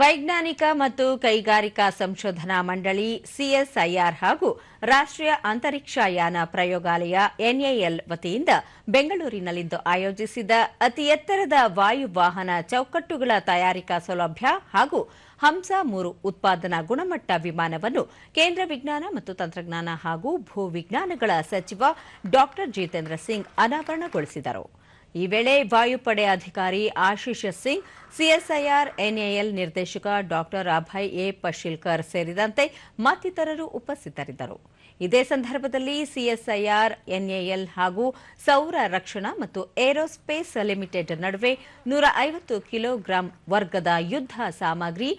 ವೈಜ್ಞಾನಿಕ ಮತ್ತು ಕೈಗಾರಿಕಾ ಸಂಶೋಧನಾ ಮಂಡಳಿ, ಸಿಎಸ್ಐಆರ್ ಹಾಗೂ ರಾಷ್ಟ್ರೀಯ ಅಂತರಿಕ್ಷಯಾನ ಪ್ರಯೋಗಾಲಯ ಎನ್ಎಎಲ್ ವತಿಯಿಂದ ಬೆಂಗಳೂರಿನಲ್ಲಿಂದು ಆಯೋಜಿಸಿದ ಅತಿ ಎತ್ತರದ ವಾಯುವಾಹನ ಚೌಕಟ್ಟುಗಳ ತಯಾರಿಕಾ ಸೌಲಭ್ಯ ಹಾಗೂ ಹಂಸ ಮೂರು ಉತ್ಪಾದನಾ ಗುಣಮಟ್ಟ ವಿಮಾನವನ್ನು ಕೇಂದ್ರ ವಿಜ್ಞಾನ ಮತ್ತು ತಂತ್ರಜ್ಞಾನ ಹಾಗೂ ಭೂ ವಿಜ್ಞಾನಗಳ ಸಚಿವ ಡಾ ಜಿತೇಂದ್ರ ಸಿಂಗ್ ಅನಾವರಣಗೊಳಿಸಿದರು. ಈ ವೇಳೆ ವಾಯುಪಡೆ ಅಧಿಕಾರಿ ಆಶೀಶ್ ಸಿಂಗ್, ಸಿಎಸ್ಐಆರ್ ಎನ್ಎಎಲ್ ನಿರ್ದೇಶಕ ಡಾಕ್ಟರ್ ಅಭಯ್ ಎ. ಪಶಿಲ್ಕರ್ ಸೇರಿದಂತೆ ಮತ್ತಿತರರು ಉಪಸ್ಥಿತರಿದ್ದರು. ಇದೇ ಸಂದರ್ಭದಲ್ಲಿ ಸಿಎಸ್ಐಆರ್, ಎನ್ಎಎಲ್ ಹಾಗೂ ಸೌರ ರಕ್ಷಣಾ ಮತ್ತು ಏರೋಸ್ಪೇಸ್ ಲಿಮಿಟೆಡ್ ನಡುವೆ ನೂರ ಐವತ್ತು ಕಿಲೋಗ್ರಾಂ ವರ್ಗದ ಯುದ್ಧ ಸಾಮಗ್ರಿ,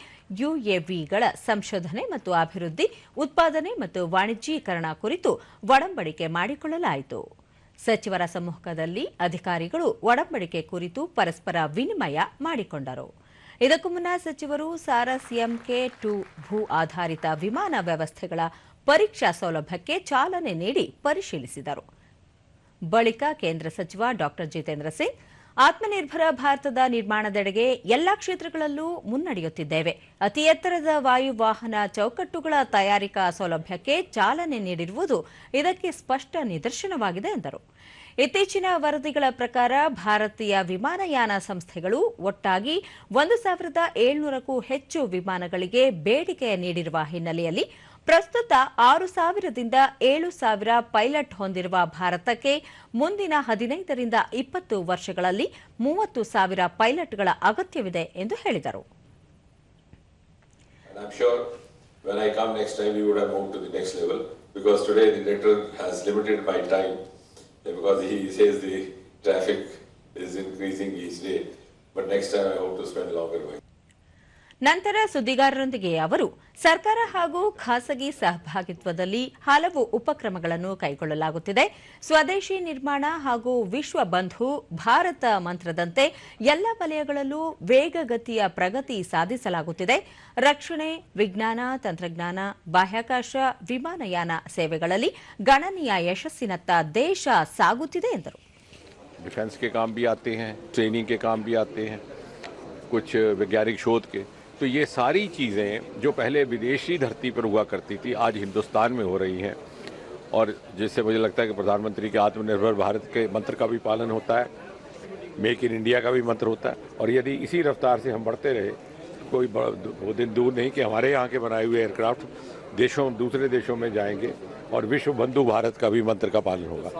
ಯುಎವಿಗಳ ಸಂಶೋಧನೆ ಮತ್ತು ಅಭಿವೃದ್ಧಿ, ಉತ್ಪಾದನೆ ಮತ್ತು ವಾಣಿಜ್ಯೀಕರಣ ಕುರಿತು ಒಡಂಬಡಿಕೆ ಮಾಡಿಕೊಳ್ಳಲಾಯಿತು. ಸಚಿವರ ಸಮ್ಮುಖದಲ್ಲಿ ಅಧಿಕಾರಿಗಳು ಒಡಂಬಡಿಕೆ ಕುರಿತು ಪರಸ್ಪರ ವಿನಿಮಯ ಮಾಡಿಕೊಂಡರು. ಇದಕ್ಕೂ ಮುನ್ನ ಸಚಿವರು ಸಾರಸ್ ಎಂಕೆ ಟು ಭೂ ಆಧಾರಿತ ವಿಮಾನ ವ್ಯವಸ್ಥೆಗಳ ಪರೀಕ್ಷಾ ಸೌಲಭ್ಯಕ್ಕೆ ಚಾಲನೆ ನೀಡಿ ಪರಿಶೀಲಿಸಿದರು. ಬಳಿಕ ಕೇಂದ್ರ ಸಚಿವ ಡಾ ಜಿತೇಂದ್ರ ಸಿಂಗ್ ಆತ್ಮನಿರ್ಭರ ಭಾರತದ ನಿರ್ಮಾಣದೆಡೆಗೆ ಎಲ್ಲಾ ಕ್ಷೇತ್ರಗಳಲ್ಲೂ ಮುನ್ನಡೆಯುತ್ತಿದ್ದೇವೆ. ಅತಿ ಎತ್ತರದ ವಾಯುವಾಹನ ಚೌಕಟ್ಟುಗಳ ತಯಾರಿಕಾ ಸೌಲಭ್ಯಕ್ಕೆ ಚಾಲನೆ ನೀಡಿರುವುದು ಇದಕ್ಕೆ ಸ್ಪಷ್ಟ ನಿದರ್ಶನವಾಗಿದೆ ಎಂದರು. ಇತ್ತೀಚಿನ ವರದಿಗಳ ಪ್ರಕಾರ ಭಾರತೀಯ ವಿಮಾನಯಾನ ಸಂಸ್ಥೆಗಳು ಒಟ್ಟಾಗಿ ಒಂದು ಸಾವಿರದ ಏಳ್ನೂರಕ್ಕೂ ಹೆಚ್ಚು ವಿಮಾನಗಳಿಗೆ ಬೇಡಿಕೆ ನೀಡಿರುವ ಹಿನ್ನೆಲೆಯಲ್ಲಿ ಪ್ರಸ್ತುತ ಆರು ಸಾವಿರದಿಂದ ಏಳು ಸಾವಿರ ಪೈಲಟ್ ಹೊಂದಿರುವ ಭಾರತಕ್ಕೆ ಮುಂದಿನ ಹದಿನೈದರಿಂದ ಇಪ್ಪತ್ತು ವರ್ಷಗಳಲ್ಲಿ ಮೂವತ್ತು ಸಾವಿರ ಪೈಲಟ್ಗಳ ಅಗತ್ಯವಿದೆ ಎಂದು ಹೇಳಿದರು uh. ನಂತರ ಸುದ್ದಿಗಾರರೊಂದಿಗೆ ಅವರು ಸರ್ಕಾರ ಹಾಗೂ ಖಾಸಗಿ ಸಹಭಾಗಿತ್ವದಲ್ಲಿ ಹಲವು ಉಪಕ್ರಮಗಳನ್ನು ಕೈಗೊಳ್ಳಲಾಗುತ್ತಿದೆ ಸ್ವದೇಶಿ ನಿರ್ಮಾಣ ಹಾಗೂ ವಿಶ್ವ ಬಂಧು ಭಾರತ ಮಂತ್ರದಂತೆ ಎಲ್ಲ ವಲಯಗಳಲ್ಲೂ ವೇಗಗತಿಯ ಪ್ರಗತಿ ಸಾಧಿಸಲಾಗುತ್ತಿದೆ ರಕ್ಷಣೆ ವಿಜ್ಞಾನ ತಂತ್ರಜ್ಞಾನ ಬಾಹ್ಯಾಕಾಶ ವಿಮಾನಯಾನ ಸೇವೆಗಳಲ್ಲಿ ಗಣನೀಯ ಯಶಸ್ಸಿನತ್ತ ದೇಶ ಸಾಗುತ್ತಿದೆ ಎಂದರು डिफेंस के काम भी आते हैं ट्रेनिंग के काम भी आते हैं कुछ वैज्ञानिक शोध के तो ये सारी चीज़ें जो पहले विदेशी धरती पर हुआ करती थी, आज हिंदुस्तान में हो रही हैं। और जिससे मुझे लगता है कि प्रधानमंत्री के आत्मनिर्भर भारत के मंत्र का भी पालन होता है, मेक इन इंडिया का भी मंत्र होता है। और यदि इसी रफ्तार से हम बढ़ते रहे, कोई वो दिन दूर नहीं कि हमारे यहाँ के बनाए हुए एयरक्राफ्ट देशों, दूसरे देशों में जाएँगे और विश्व बंधु भारत का भी मंत्र का पालन होगा।